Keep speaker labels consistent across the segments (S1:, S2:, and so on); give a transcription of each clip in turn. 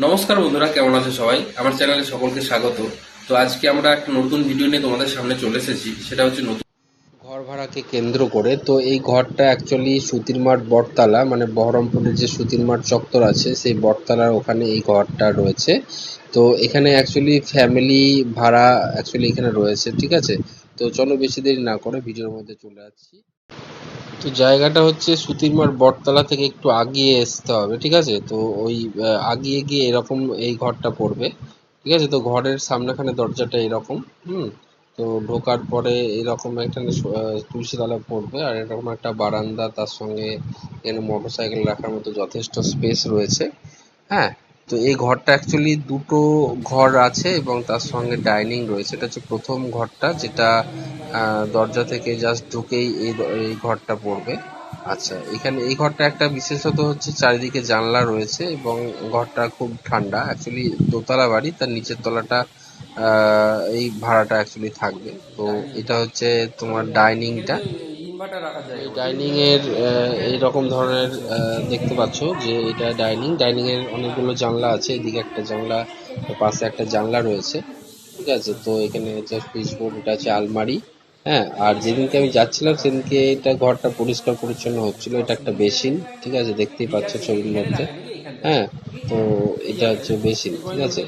S1: নমস্কার বন্ধুরা, কেমন আছে সবাই? আমার চ্যানেলে সকলকে স্বাগত। তো আজকে আমরা একটা নতুন ভিডিও নিয়ে তোমাদের সামনে চলে এসেছি, সেটা হচ্ছে নতুন
S2: ঘর ভাড়াকে কেন্দ্র করে। তো এই ঘরটা অ্যাকচুয়ালি সুতির মাঠ বটতলা মানে বহরমপুরের যে সুতির মাঠ চত্বর আছে, সেই বটতলার ওখানে এই ঘরটা রয়েছে। তো এখানে অ্যাকচুয়ালি ফ্যামিলি ভাড়া অ্যাকচুয়ালি এখানে রয়েছে, ঠিক আছে? তো চলো বেশি দেরি না করে ভিডিওর মধ্যে চলে যাচ্ছি তো জায়গাটা হচ্ছে সুতিরমার বটতলা থেকে একটু আগিয়ে আসতে হবে ঠিক আছে? তো ওই আগিয়ে গিয়ে এরকম এই ঘরটা পড়বে ঠিক আছে? তো ঘরের সামনেখানে দরজাটা এরকম হুম? তো ঢোকার পরে এরকম একটা আহ, তুলসী তলা পড়বে আর এরকম একটা বারান্দা তার সঙ্গে এখানে মোটরসাইকেল রাখার মতো যথেষ্ট স্পেস রয়েছে হ্যাঁ? তো এই ঘরটা অ্যাকচুয়ালি দুটো ঘর আছে এবং তার সঙ্গে ডাইনিং রয়েছে। এটা হচ্ছে প্রথম ঘরটা যেটা দরজা থেকে জাস্ট ঢুকেই এই এই ঘরটা পড়বে। আচ্ছা এখানে এই ঘরটা একটা বিশেষত হচ্ছে চারিদিকে জানলা রয়েছে এবং ঘরটা খুব ঠান্ডা। অ্যাকচুয়ালি দোতলা বাড়ি, তার নিচের তলাটা এই ভাড়াটা অ্যাকচুয়ালি থাকবে। তো এটা হচ্ছে তোমার ডাইনিংটা ডাইনিং এর এই ধরনের দেখতে পাচ্ছ যে এটা ডাইনিং। ডাইনিং এর অনেকগুলো জানলা আছে, এদিকে একটা জানলা, পাশে একটা জানলা রয়েছে, ঠিক আছে? তো এখানে হচ্ছে সুইচবোর্ড এটা আছে আলমারি হ্যাঁ? আর যেদিনকে আমি যাচ্ছিলাম, সেদিনকে এটা ঘরটা পরিষ্কার পরিচ্ছন্ন হচ্ছিল। এটা একটা বেসিন, ঠিক আছে? দেখতেই পাচ্ছ ছবির মধ্যে হ্যাঁ? তো এটা হচ্ছে বেসিন, ঠিক আছে?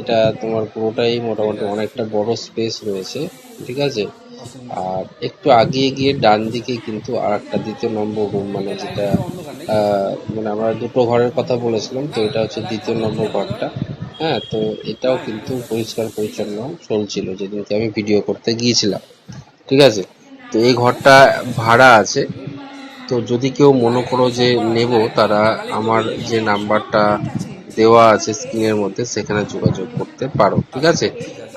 S2: এটা তোমার পুরোটাই মোটামুটি অনেকটা বড় স্পেস রয়েছে, ঠিক আছে? আর একটু আগিয়ে গিয়ে ডান দিকে কিন্তু আর একটা দ্বিতীয় নম্বর রুম মানে যেটা মানে আমরা দুটো ঘরের কথা বলেছিলাম, তো এটা হচ্ছে দ্বিতীয় নম্বর ঘরটা। হ্যাঁ তো এটাও কিন্তু পরিষ্কার পরিচ্ছন্ন চলছিল যেদিনকে আমি ভিডিও করতে গিয়েছিলাম। ঠিক আছে? তো এই ঘরটা ভাড়া আছে। তো যদি কেউ মনে করো যে নেব, তারা আমার যে নাম্বারটা দেওয়া আছে স্ক্রিনের মধ্যে, সেখানে যোগাযোগ করতে পারো, ঠিক আছে?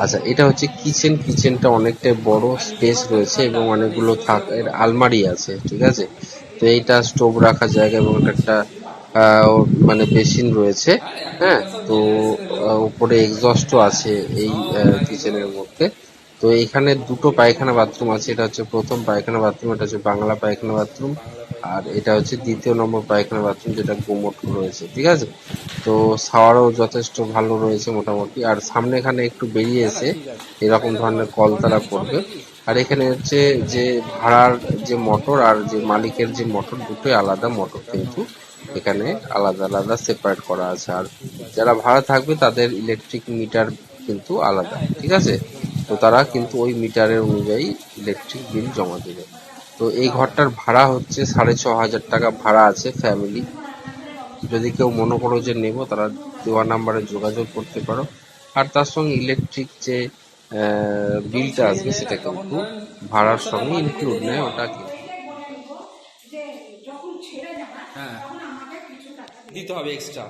S2: আচ্ছা এটা হচ্ছে কিচেন কিচেনটা অনেকটাই বড় স্পেস রয়েছে এবং অনেকগুলো থাক, এর আলমারি আছে, ঠিক আছে? তো এইটা স্টোভ রাখার জায়গা এবং একটা মানে বেসিন রয়েছে হ্যাঁ? তো উপরে এক্সস্টও আছে এই কিচেনের মধ্যে। তো এখানে দুটো পায়খানা বাথরুম আছে, এটা হচ্ছে প্রথম পায়খানা বাথরুম, এটা হচ্ছে বাংলা পায়খানা বাথরুম, আর এটা হচ্ছে দ্বিতীয় নম্বর পায়খানা বাথরুম যেটা গোমট রয়েছে, ঠিক আছে? তো শাওয়ারও যথেষ্ট ভালো রয়েছে মোটামুটি, আর সামনে এখানে একটু বেরিয়ে এসে এরকম ধরনের কল তারা করবে। আর এখানে হচ্ছে যে ভাড়ার যে মোটর আর যে মালিকের যে মোটর, দুটোই আলাদা মোটর কিন্তু এখানে আলাদা আলাদা সেপারেট করা আছে। আর যারা ভাড়া থাকবে তাদের ইলেকট্রিক মিটার কিন্তু আলাদা, ঠিক আছে? তো তারা কিন্তু ওই মিটারের অনুযায়ী ইলেকট্রিক বিল জমা দেবে। তো এই ঘরটার ভাড়া হচ্ছে সাড়ে ছ হাজার টাকা ভাড়া আছে ফ্যামিলি যদি কেউ মনে করো যে নেব তারা দেওয়া নাম্বারে যোগাযোগ করতে পারো। আর তার সঙ্গে ইলেকট্রিক যে বিলটা আসবে সেটা কিন্তু ভাড়ার সঙ্গে ইনক্লুড নেয় ওটা কি
S1: হ্যাঁ দিতে হবে এক্সট্রা